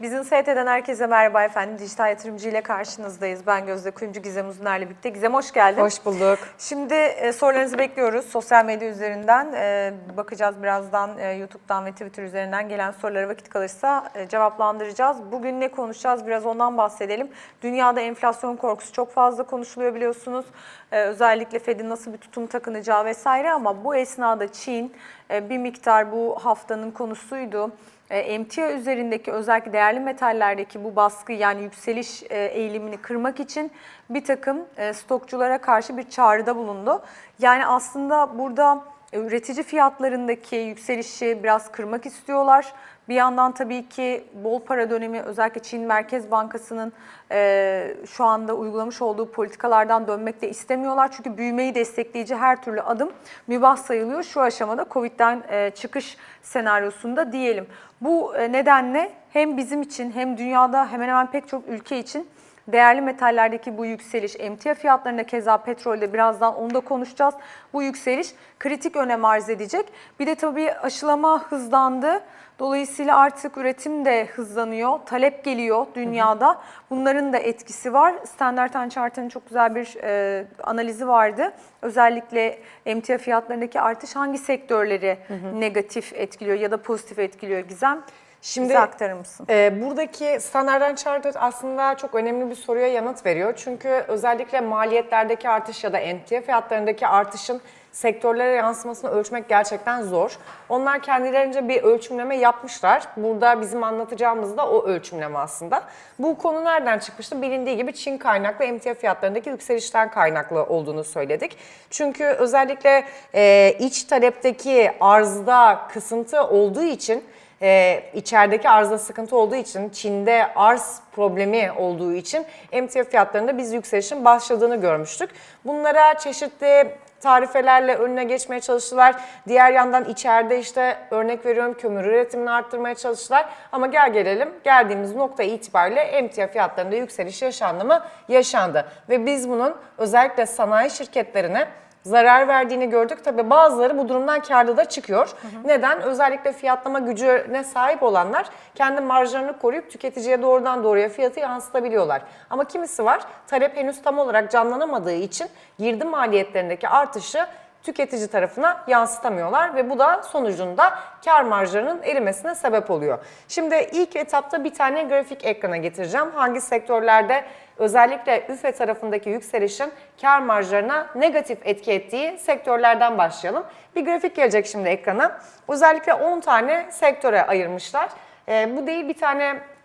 Bizim ST'den herkese merhaba efendim. Dijital yatırımcı ile karşınızdayız. Ben Gözde Kuyumcu Gizem Uzuner'le birlikte. Gizem hoş geldin. Hoş bulduk. Şimdi e, sorularınızı bekliyoruz. Sosyal medya üzerinden e, bakacağız birazdan e, YouTube'dan ve Twitter üzerinden gelen sorulara vakit kalırsa e, cevaplandıracağız. Bugün ne konuşacağız? Biraz ondan bahsedelim. Dünyada enflasyon korkusu çok fazla konuşuluyor biliyorsunuz. E, özellikle Fed'in nasıl bir tutum takınacağı vesaire ama bu esnada Çin bir miktar bu haftanın konusuydu. E, Emtia üzerindeki özellikle değerli metallerdeki bu baskı yani yükseliş e, eğilimini kırmak için bir takım e, stokçulara karşı bir çağrıda bulundu. Yani aslında burada e, üretici fiyatlarındaki yükselişi biraz kırmak istiyorlar. Bir yandan tabii ki bol para dönemi özellikle Çin Merkez Bankası'nın e, şu anda uygulamış olduğu politikalardan dönmek de istemiyorlar. Çünkü büyümeyi destekleyici her türlü adım mübah sayılıyor şu aşamada Covid'den e, çıkış senaryosunda diyelim. Bu e, nedenle hem bizim için hem dünyada hemen hemen pek çok ülke için Değerli metallerdeki bu yükseliş, emtia fiyatlarında keza petrolde birazdan onu da konuşacağız. Bu yükseliş kritik önem arz edecek. Bir de tabii aşılama hızlandı. Dolayısıyla artık üretim de hızlanıyor, talep geliyor dünyada. Bunların da etkisi var. Standard Chart'ın çok güzel bir e, analizi vardı. Özellikle emtia fiyatlarındaki artış hangi sektörleri negatif etkiliyor ya da pozitif etkiliyor Gizem? Şimdi Bize aktarır mısın? e, buradaki Standard Chartered aslında çok önemli bir soruya yanıt veriyor. Çünkü özellikle maliyetlerdeki artış ya da emtia fiyatlarındaki artışın sektörlere yansımasını ölçmek gerçekten zor. Onlar kendilerince bir ölçümleme yapmışlar. Burada bizim anlatacağımız da o ölçümleme aslında. Bu konu nereden çıkmıştı? Bilindiği gibi Çin kaynaklı emtia fiyatlarındaki yükselişten kaynaklı olduğunu söyledik. Çünkü özellikle e, iç talepteki arzda kısıntı olduğu için e, içerideki arzda sıkıntı olduğu için, Çin'de arz problemi olduğu için emtia fiyatlarında biz yükselişin başladığını görmüştük. Bunlara çeşitli tarifelerle önüne geçmeye çalıştılar. Diğer yandan içeride işte örnek veriyorum kömür üretimini arttırmaya çalıştılar. Ama gel gelelim geldiğimiz nokta itibariyle emtia fiyatlarında yükseliş yaşandı mı? Yaşandı. Ve biz bunun özellikle sanayi şirketlerine zarar verdiğini gördük. Tabi bazıları bu durumdan karlı da çıkıyor. Neden? Özellikle fiyatlama gücüne sahip olanlar kendi marjlarını koruyup tüketiciye doğrudan doğruya fiyatı yansıtabiliyorlar. Ama kimisi var talep henüz tam olarak canlanamadığı için girdi maliyetlerindeki artışı tüketici tarafına yansıtamıyorlar ve bu da sonucunda kar marjlarının erimesine sebep oluyor. Şimdi ilk etapta bir tane grafik ekrana getireceğim. Hangi sektörlerde özellikle üfe tarafındaki yükselişin kar marjlarına negatif etki ettiği sektörlerden başlayalım. Bir grafik gelecek şimdi ekrana. Özellikle 10 tane sektöre ayırmışlar. Ee, bu değil bir tane e,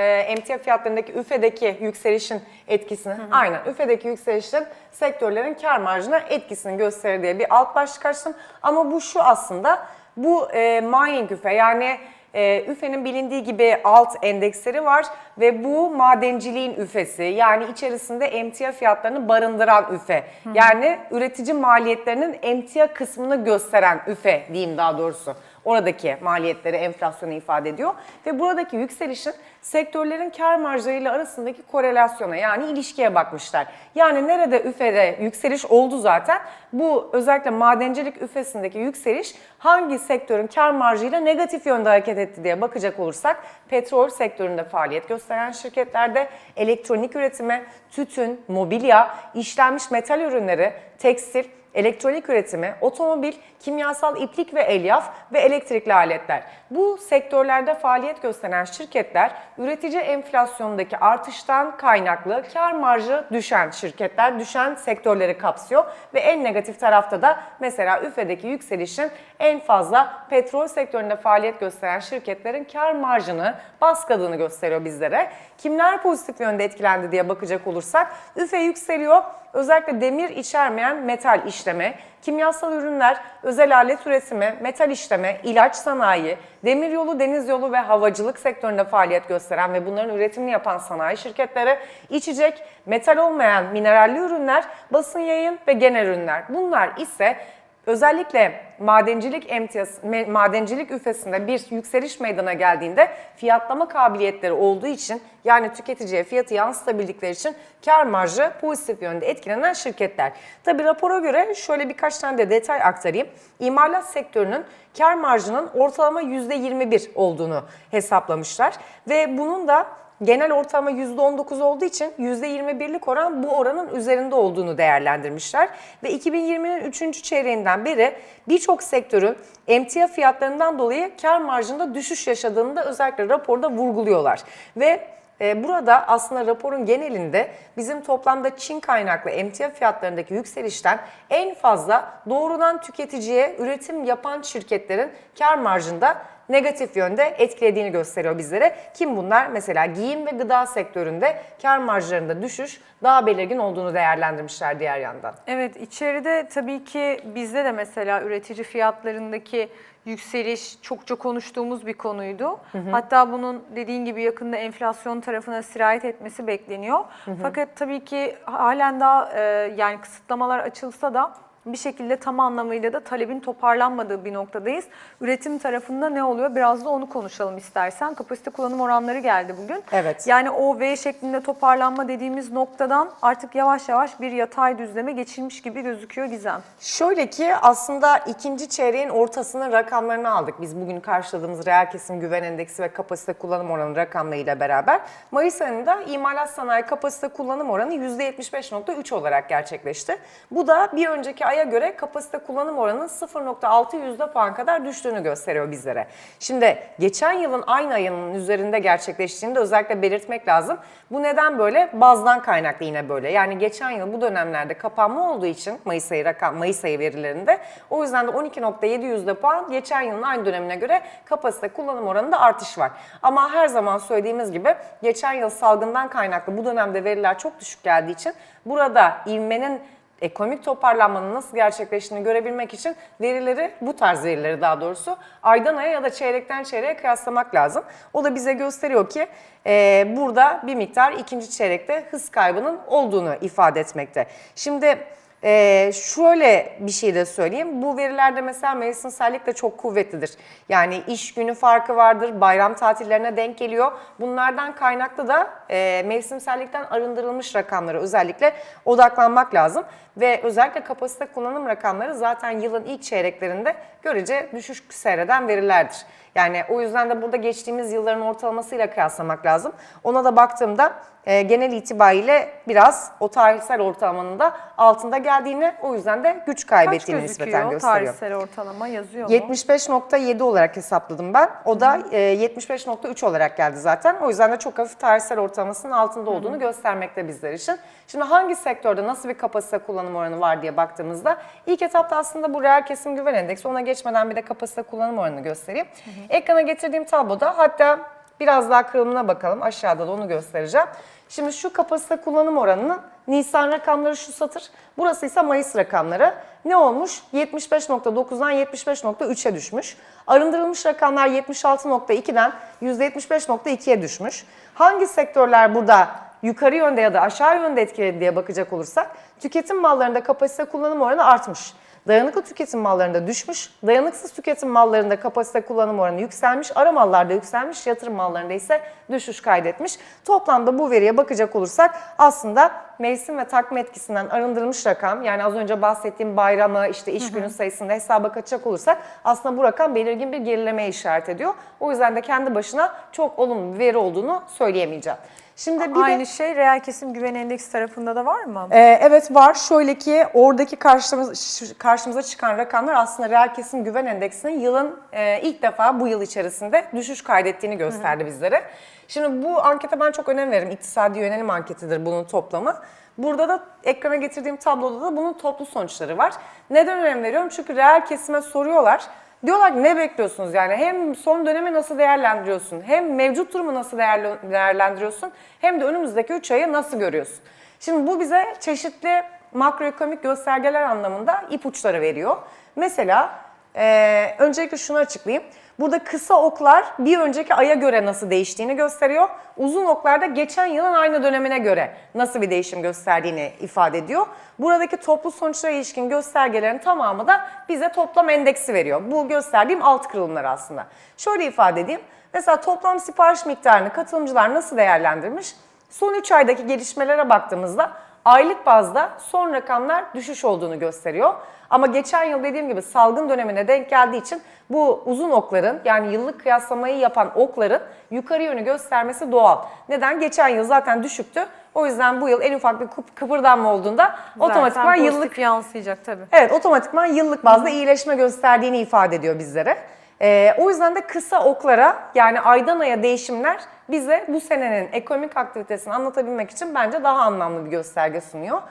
emtia fiyatlarındaki üfedeki yükselişin etkisini, aynen üfedeki yükselişin sektörlerin kar marjına etkisini gösterir diye bir alt başlık açtım. Ama bu şu aslında, bu e, mining üfe yani e, üfenin bilindiği gibi alt endeksleri var ve bu madenciliğin üfesi yani içerisinde emtia fiyatlarını barındıran üfe. Yani üretici maliyetlerinin emtia kısmını gösteren üfe diyeyim daha doğrusu. Oradaki maliyetleri enflasyonu ifade ediyor ve buradaki yükselişin sektörlerin kar marjlarıyla arasındaki korelasyona yani ilişkiye bakmışlar. Yani nerede üfede yükseliş oldu zaten bu özellikle madencilik üfesindeki yükseliş hangi sektörün kar marjıyla negatif yönde hareket etti diye bakacak olursak petrol sektöründe faaliyet gösteren şirketlerde elektronik üretime, tütün, mobilya, işlenmiş metal ürünleri, tekstil, elektronik üretimi, otomobil, kimyasal iplik ve elyaf ve elektrikli aletler. Bu sektörlerde faaliyet gösteren şirketler üretici enflasyondaki artıştan kaynaklı kar marjı düşen şirketler, düşen sektörleri kapsıyor ve en negatif tarafta da mesela üfedeki yükselişin en fazla petrol sektöründe faaliyet gösteren şirketlerin kar marjını baskıladığını gösteriyor bizlere. Kimler pozitif yönde etkilendi diye bakacak olursak üfe yükseliyor. Özellikle demir içermeyen metal işleme, kimyasal ürünler, özel alet üretimi, metal işleme, ilaç sanayi, demiryolu, deniz yolu ve havacılık sektöründe faaliyet gösteren ve bunların üretimini yapan sanayi şirketleri, içecek, metal olmayan mineralli ürünler, basın yayın ve genel ürünler. Bunlar ise Özellikle madencilik emtiyası, me- madencilik üfesinde bir yükseliş meydana geldiğinde fiyatlama kabiliyetleri olduğu için yani tüketiciye fiyatı yansıtabildikleri için kar marjı pozitif yönde etkilenen şirketler. Tabi rapora göre şöyle birkaç tane de detay aktarayım. İmalat sektörünün kar marjının ortalama %21 olduğunu hesaplamışlar ve bunun da genel ortalama %19 olduğu için %21'lik oran bu oranın üzerinde olduğunu değerlendirmişler. Ve 2020'nin 3. çeyreğinden beri birçok sektörün emtia fiyatlarından dolayı kar marjında düşüş yaşadığını da özellikle raporda vurguluyorlar. Ve e, Burada aslında raporun genelinde bizim toplamda Çin kaynaklı emtia fiyatlarındaki yükselişten en fazla doğrudan tüketiciye üretim yapan şirketlerin kar marjında negatif yönde etkilediğini gösteriyor bizlere. Kim bunlar? Mesela giyim ve gıda sektöründe kar marjlarında düşüş daha belirgin olduğunu değerlendirmişler diğer yandan. Evet içeride tabii ki bizde de mesela üretici fiyatlarındaki yükseliş çokça konuştuğumuz bir konuydu. Hatta bunun dediğin gibi yakında enflasyon tarafına sirayet etmesi bekleniyor. Fakat tabii ki halen daha e, yani kısıtlamalar açılsa da bir şekilde tam anlamıyla da talebin toparlanmadığı bir noktadayız. Üretim tarafında ne oluyor? Biraz da onu konuşalım istersen. Kapasite kullanım oranları geldi bugün. Evet. Yani o V şeklinde toparlanma dediğimiz noktadan artık yavaş yavaş bir yatay düzleme geçilmiş gibi gözüküyor Gizem. Şöyle ki aslında ikinci çeyreğin ortasının rakamlarını aldık. Biz bugün karşıladığımız reel kesim güven endeksi ve kapasite kullanım oranı rakamlarıyla beraber. Mayıs ayında imalat sanayi kapasite kullanım oranı %75.3 olarak gerçekleşti. Bu da bir önceki aya göre kapasite kullanım oranının 0.6 yüzde puan kadar düştüğünü gösteriyor bizlere. Şimdi geçen yılın aynı ayının üzerinde gerçekleştiğini de özellikle belirtmek lazım. Bu neden böyle? Bazdan kaynaklı yine böyle. Yani geçen yıl bu dönemlerde kapanma olduğu için Mayıs ayı rakam Mayıs ayı verilerinde o yüzden de 12.7 yüzde puan geçen yılın aynı dönemine göre kapasite kullanım oranında artış var. Ama her zaman söylediğimiz gibi geçen yıl salgından kaynaklı bu dönemde veriler çok düşük geldiği için burada ivmenin ekonomik toparlanmanın nasıl gerçekleştiğini görebilmek için verileri, bu tarz verileri daha doğrusu aydan aya ya da çeyrekten çeyreğe kıyaslamak lazım. O da bize gösteriyor ki e, burada bir miktar ikinci çeyrekte hız kaybının olduğunu ifade etmekte. Şimdi ee, şöyle bir şey de söyleyeyim. Bu verilerde mesela mevsimsellik de çok kuvvetlidir. Yani iş günü farkı vardır, bayram tatillerine denk geliyor. Bunlardan kaynaklı da e, mevsimsellikten arındırılmış rakamlara özellikle odaklanmak lazım. Ve özellikle kapasite kullanım rakamları zaten yılın ilk çeyreklerinde görece düşüş seyreden verilerdir. Yani o yüzden de burada geçtiğimiz yılların ortalamasıyla kıyaslamak lazım. Ona da baktığımda e, genel itibariyle biraz o tarihsel ortalamanın da altında geldiğini o yüzden de güç Kaç kaybettiğini nispeten gözüküyor gösteriyor. tarihsel ortalama yazıyor mu? 75.7 olarak hesapladım ben. O da e, 75.3 olarak geldi zaten. O yüzden de çok hafif tarihsel ortalamasının altında olduğunu göstermekte bizler için. Şimdi hangi sektörde nasıl bir kapasite kullanım oranı var diye baktığımızda ilk etapta aslında bu reel kesim güven endeksi ona geçmeden bir de kapasite kullanım oranını göstereyim. Ekrana getirdiğim tabloda hatta biraz daha kırılımına bakalım aşağıda da onu göstereceğim. Şimdi şu kapasite kullanım oranının Nisan rakamları şu satır. Burası ise Mayıs rakamları. Ne olmuş? 75.9'dan 75.3'e düşmüş. Arındırılmış rakamlar 76.2'den %75.2'ye düşmüş. Hangi sektörler burada yukarı yönde ya da aşağı yönde etkiledi diye bakacak olursak tüketim mallarında kapasite kullanım oranı artmış. Dayanıklı tüketim mallarında düşmüş, dayanıksız tüketim mallarında kapasite kullanım oranı yükselmiş, ara mallarda yükselmiş, yatırım mallarında ise düşüş kaydetmiş. Toplamda bu veriye bakacak olursak aslında mevsim ve takma etkisinden arındırılmış rakam yani az önce bahsettiğim bayramı işte iş günü sayısında hesaba katacak olursak aslında bu rakam belirgin bir gerilemeye işaret ediyor. O yüzden de kendi başına çok olumlu bir veri olduğunu söyleyemeyeceğim. Şimdi bir de Aynı şey reel kesim güven endeksi tarafında da var mı? ee, evet var. Şöyle ki oradaki karşımıza, karşımıza çıkan rakamlar aslında reel kesim güven endeksinin yılın e, ilk defa bu yıl içerisinde düşüş kaydettiğini gösterdi bizlere. Şimdi bu ankete ben çok önem veririm. İktisadi yönelim anketidir bunun toplamı. Burada da ekrana getirdiğim tabloda da bunun toplu sonuçları var. Neden önem veriyorum? Çünkü reel kesime soruyorlar. Diyorlar ki ne bekliyorsunuz yani hem son dönemi nasıl değerlendiriyorsun hem mevcut durumu nasıl değerlendiriyorsun hem de önümüzdeki 3 ayı nasıl görüyorsun? Şimdi bu bize çeşitli makroekonomik göstergeler anlamında ipuçları veriyor. Mesela e, öncelikle şunu açıklayayım. Burada kısa oklar bir önceki aya göre nasıl değiştiğini gösteriyor. Uzun oklar da geçen yılın aynı dönemine göre nasıl bir değişim gösterdiğini ifade ediyor. Buradaki toplu sonuçlara ilişkin göstergelerin tamamı da bize toplam endeksi veriyor. Bu gösterdiğim alt kırılımlar aslında. Şöyle ifade edeyim. Mesela toplam sipariş miktarını katılımcılar nasıl değerlendirmiş? Son 3 aydaki gelişmelere baktığımızda aylık bazda son rakamlar düşüş olduğunu gösteriyor. Ama geçen yıl dediğim gibi salgın dönemine denk geldiği için bu uzun okların yani yıllık kıyaslamayı yapan okların yukarı yönü göstermesi doğal. Neden? Geçen yıl zaten düşüktü. O yüzden bu yıl en ufak bir kıp- kıpırdanma olduğunda otomatikman Zaten yıllık pozitif yansıyacak tabii. Evet otomatikman yıllık bazda iyileşme gösterdiğini ifade ediyor bizlere. Ee, o yüzden de kısa oklara yani aydan aya değişimler bize bu senenin ekonomik aktivitesini anlatabilmek için bence daha anlamlı bir gösterge sunuyor.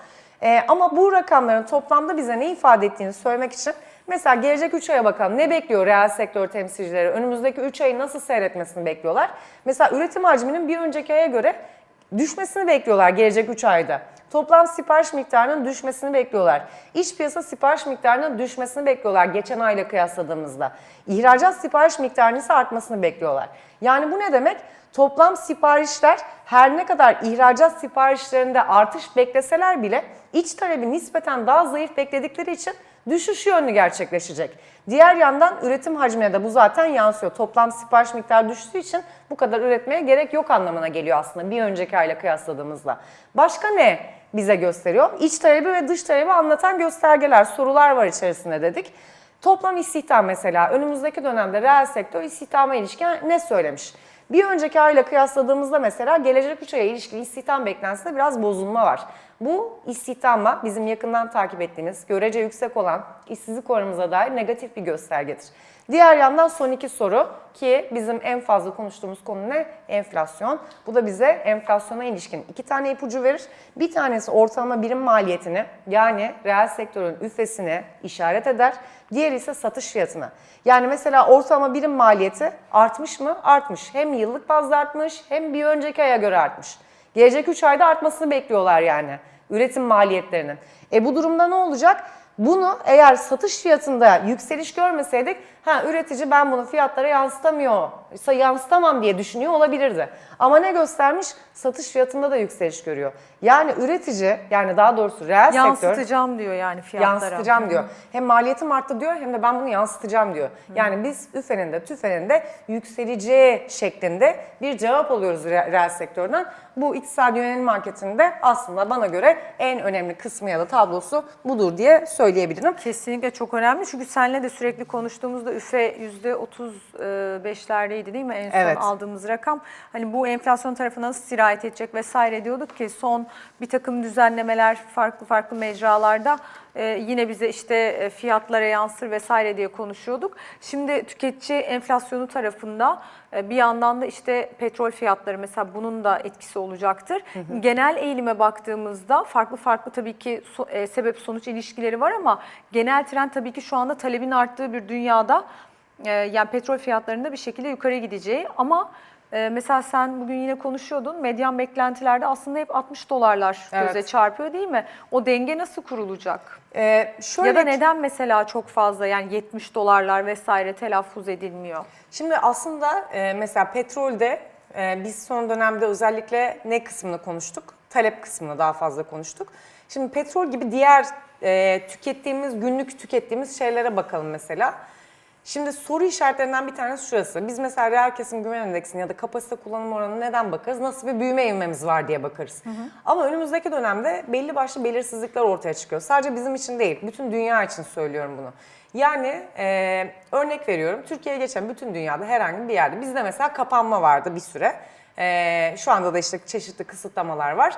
Ee, ama bu rakamların toplamda bize ne ifade ettiğini söylemek için mesela gelecek 3 aya bakalım ne bekliyor reel sektör temsilcileri? Önümüzdeki 3 ayı nasıl seyretmesini bekliyorlar? Mesela üretim hacminin bir önceki aya göre düşmesini bekliyorlar gelecek 3 ayda. Toplam sipariş miktarının düşmesini bekliyorlar. İç piyasa sipariş miktarının düşmesini bekliyorlar geçen ayla kıyasladığımızda. İhracat sipariş miktarının ise artmasını bekliyorlar. Yani bu ne demek? Toplam siparişler her ne kadar ihracat siparişlerinde artış bekleseler bile iç talebi nispeten daha zayıf bekledikleri için düşüş yönlü gerçekleşecek. Diğer yandan üretim hacmine de bu zaten yansıyor. Toplam sipariş miktarı düştüğü için bu kadar üretmeye gerek yok anlamına geliyor aslında bir önceki ayla kıyasladığımızda. Başka ne bize gösteriyor? İç talebi ve dış talebi anlatan göstergeler, sorular var içerisinde dedik. Toplam istihdam mesela önümüzdeki dönemde reel sektör istihdama ilişkin ne söylemiş? Bir önceki ayla kıyasladığımızda mesela gelecek 3 aya ilişkin istihdam beklentisinde biraz bozulma var. Bu istihdama bizim yakından takip ettiğimiz, görece yüksek olan işsizlik oranımıza dair negatif bir göstergedir. Diğer yandan son iki soru ki bizim en fazla konuştuğumuz konu ne? Enflasyon. Bu da bize enflasyona ilişkin iki tane ipucu verir. Bir tanesi ortalama birim maliyetini yani reel sektörün üfesini işaret eder. Diğeri ise satış fiyatını. Yani mesela ortalama birim maliyeti artmış mı? Artmış. Hem yıllık bazda artmış hem bir önceki aya göre artmış. Gelecek 3 ayda artmasını bekliyorlar yani üretim maliyetlerinin. E bu durumda ne olacak? Bunu eğer satış fiyatında yükseliş görmeseydik, ha üretici ben bunu fiyatlara yansıtamıyor, yansıtamam diye düşünüyor olabilirdi. Ama ne göstermiş? Satış fiyatında da yükseliş görüyor. Yani üretici, yani daha doğrusu reel sektör Yansıtacağım diyor yani fiyatlara. yansıtacağım diyor. Hem maliyetim arttı diyor hem de ben bunu yansıtacağım diyor. Yani biz üfenin de tüfenin de yükseleceği şeklinde bir cevap alıyoruz re- reel sektörden. Bu iktisadi yönelim marketinde aslında bana göre en önemli kısmı ya da tablosu budur diye söyleyebilirim. Kesinlikle çok önemli çünkü seninle de sürekli konuştuğumuzda üfe %35'lerdeydi değil mi en son Evet. aldığımız rakam. Hani bu enflasyon tarafına nasıl sirayet edecek vesaire diyorduk ki son bir takım düzenlemeler farklı farklı mecralarda e, yine bize işte e, fiyatlara yansır vesaire diye konuşuyorduk. Şimdi tüketici enflasyonu tarafında e, bir yandan da işte petrol fiyatları mesela bunun da etkisi olacaktır. Genel eğilime baktığımızda farklı farklı tabii ki so- e, sebep sonuç ilişkileri var ama genel trend tabii ki şu anda talebin arttığı bir dünyada e, yani petrol fiyatlarında bir şekilde yukarı gideceği ama e, mesela sen bugün yine konuşuyordun medyan beklentilerde aslında hep 60 dolarlar göze Evet. çarpıyor değil mi? O denge nasıl kurulacak? Ee, şöyle ya da ki- neden mesela çok fazla yani 70 dolarlar vesaire telaffuz edilmiyor? Şimdi aslında e, mesela petrolde e, biz son dönemde özellikle ne kısmını konuştuk? Talep kısmını daha fazla konuştuk. Şimdi petrol gibi diğer e, tükettiğimiz, günlük tükettiğimiz şeylere bakalım mesela. Şimdi soru işaretlerinden bir tanesi şurası. Biz mesela reel kesim güven endeksini ya da kapasite kullanım oranını neden bakarız? Nasıl bir büyüme ivmemiz var diye bakarız. Ama önümüzdeki dönemde belli başlı belirsizlikler ortaya çıkıyor. Sadece bizim için değil, bütün dünya için söylüyorum bunu. Yani e, örnek veriyorum, Türkiye'ye geçen bütün dünyada herhangi bir yerde. Bizde mesela kapanma vardı bir süre. E, şu anda da işte çeşitli kısıtlamalar var.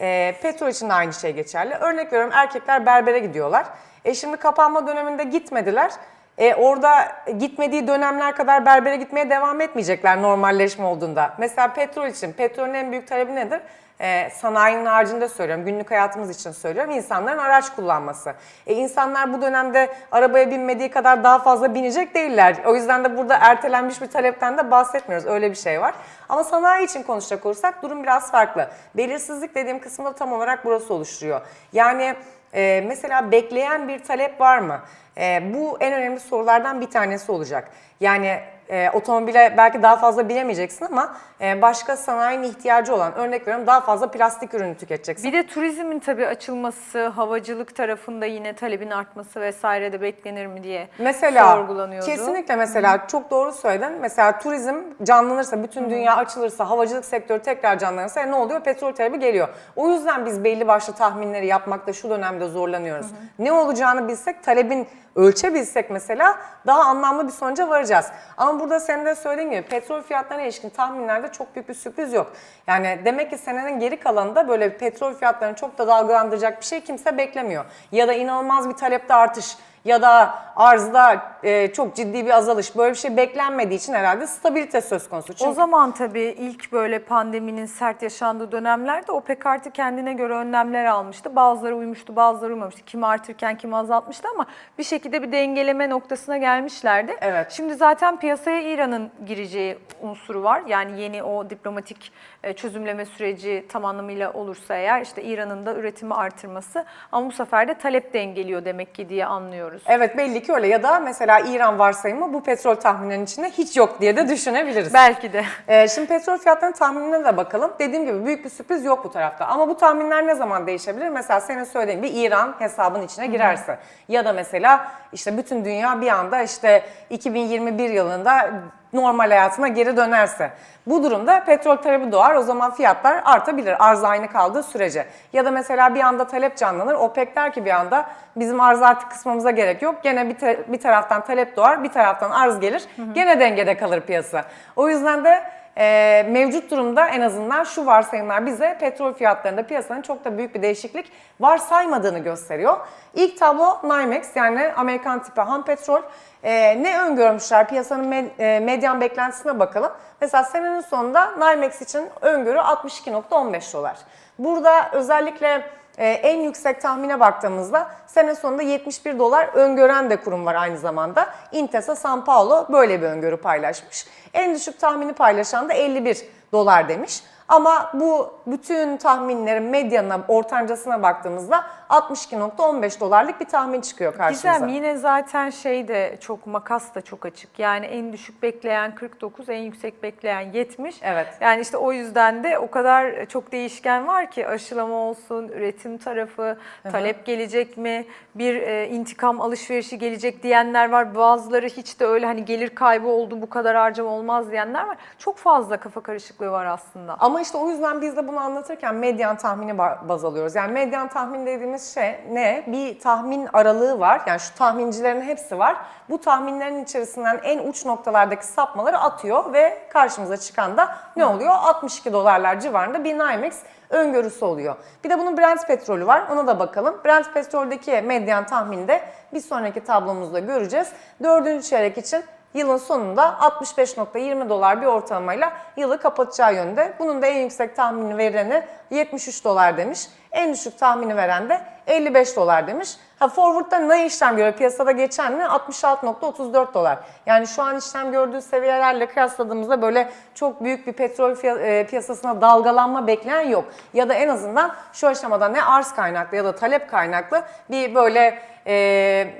E, petrol için de aynı şey geçerli. Örnek veriyorum erkekler berbere gidiyorlar. E şimdi kapanma döneminde gitmediler. E, orada gitmediği dönemler kadar berbere gitmeye devam etmeyecekler normalleşme olduğunda. Mesela petrol için, petrolün en büyük talebi nedir? E, sanayinin haricinde söylüyorum, günlük hayatımız için söylüyorum, insanların araç kullanması. E, insanlar bu dönemde arabaya binmediği kadar daha fazla binecek değiller. O yüzden de burada ertelenmiş bir talepten de bahsetmiyoruz, öyle bir şey var. Ama sanayi için konuşacak olursak durum biraz farklı. Belirsizlik dediğim kısmı da tam olarak burası oluşturuyor. Yani e, mesela bekleyen bir talep var mı? E, bu en önemli sorulardan bir tanesi olacak. Yani e, otomobile belki daha fazla bilemeyeceksin ama e, başka sanayinin ihtiyacı olan örnek veriyorum daha fazla plastik ürünü tüketeceksin. Bir de turizmin tabii açılması, havacılık tarafında yine talebin artması vesaire de beklenir mi diye Mesela sorgulanıyordu. kesinlikle mesela çok doğru söyledin. Mesela turizm canlanırsa, bütün dünya açılırsa, havacılık sektörü tekrar canlanırsa e, ne oluyor? Petrol talebi geliyor. O yüzden biz belli başlı tahminleri yapmakta şu dönemde zorlanıyoruz. Ne olacağını bilsek, talebin ölçebilsek mesela daha anlamlı bir sonuca varacağız. Ama burada senin de söylediğin gibi petrol fiyatlarına ilişkin tahminlerde çok büyük bir sürpriz yok. Yani demek ki senenin geri kalanında böyle petrol fiyatlarını çok da dalgalandıracak bir şey kimse beklemiyor. Ya da inanılmaz bir talepte artış ya da arzda e, çok ciddi bir azalış böyle bir şey beklenmediği için herhalde stabilite söz konusu. Çünkü O zaman tabii ilk böyle pandeminin sert yaşandığı dönemlerde OPEC artı kendine göre önlemler almıştı. Bazıları uymuştu, bazıları uymamıştı. Kimi artırken kimi azaltmıştı ama bir şekilde bir dengeleme noktasına gelmişlerdi. Evet. Şimdi zaten piyasaya İran'ın gireceği unsuru var. Yani yeni o diplomatik e, çözümleme süreci tam anlamıyla olursa eğer işte İran'ın da üretimi artırması ama bu sefer de talep dengeliyor demek ki diye anlıyoruz. Evet belli ki öyle ya da mesela İran varsayımı bu petrol tahminlerinin içinde hiç yok diye de düşünebiliriz. Belki de. Ee, şimdi petrol fiyatlarının tahminine de bakalım. Dediğim gibi büyük bir sürpriz yok bu tarafta. Ama bu tahminler ne zaman değişebilir? Mesela senin söylediğin gibi İran hesabın içine girerse. Ya da mesela işte bütün dünya bir anda işte 2021 yılında normal hayatına geri dönerse. Bu durumda petrol talebi doğar. O zaman fiyatlar artabilir. Arz aynı kaldığı sürece. Ya da mesela bir anda talep canlanır. OPEC der ki bir anda bizim arz artık kısmamıza gerek yok. Gene bir, te- bir taraftan talep doğar, bir taraftan arz gelir. Gene dengede kalır piyasa. O yüzden de e, mevcut durumda en azından şu varsayımlar bize petrol fiyatlarında piyasanın çok da büyük bir değişiklik varsaymadığını gösteriyor. İlk tablo NYMEX yani Amerikan tipi ham petrol. E, ne öngörmüşler piyasanın med- e, medyan beklentisine bakalım. Mesela senenin sonunda NYMEX için öngörü 62.15 dolar. Burada özellikle ee, en yüksek tahmine baktığımızda sene sonunda 71 dolar öngören de kurum var aynı zamanda. Intesa San Paulo böyle bir öngörü paylaşmış. En düşük tahmini paylaşan da 51 dolar demiş. Ama bu bütün tahminlerin medyanına, ortancasına baktığımızda 62.15 dolarlık bir tahmin çıkıyor karşımıza. Gizem yine zaten şey de çok makas da çok açık. Yani en düşük bekleyen 49, en yüksek bekleyen 70. Evet. Yani işte o yüzden de o kadar çok değişken var ki aşılama olsun, üretim tarafı, talep gelecek mi, bir e, intikam alışverişi gelecek diyenler var. Bazıları hiç de öyle hani gelir kaybı oldu bu kadar harcama olmaz diyenler var. Çok fazla kafa karışıklığı var aslında. Ama işte o yüzden biz de bunu anlatırken medyan tahmini ba- baz alıyoruz. Yani medyan tahmin dediğimiz şey ne? Bir tahmin aralığı var. Yani şu tahmincilerin hepsi var. Bu tahminlerin içerisinden en uç noktalardaki sapmaları atıyor ve karşımıza çıkan da ne oluyor? 62 dolarlar civarında bir NYMEX öngörüsü oluyor. Bir de bunun Brent petrolü var. Ona da bakalım. Brent petroldeki medyan tahminde bir sonraki tablomuzda göreceğiz. Dördüncü çeyrek için Yılın sonunda 65.20 dolar bir ortalamayla yılı kapatacağı yönde. Bunun da en yüksek tahmini vereni 73 dolar demiş. En düşük tahmini veren de 55 dolar demiş. Ha forward'da ne işlem görüyor? Piyasada geçen ne? 66.34 dolar. Yani şu an işlem gördüğü seviyelerle kıyasladığımızda böyle çok büyük bir petrol e, piyasasına dalgalanma bekleyen yok. Ya da en azından şu aşamada ne arz kaynaklı ya da talep kaynaklı bir böyle e,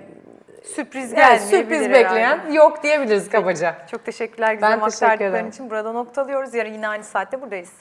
Sürpriz yani gelmeyebilir sürpriz bekleyen herhalde. yok diyebiliriz kabaca. Çok teşekkürler Ben Gizem teşekkür aktardıkların ederim. için. Burada noktalıyoruz. Yarın yine aynı saatte buradayız.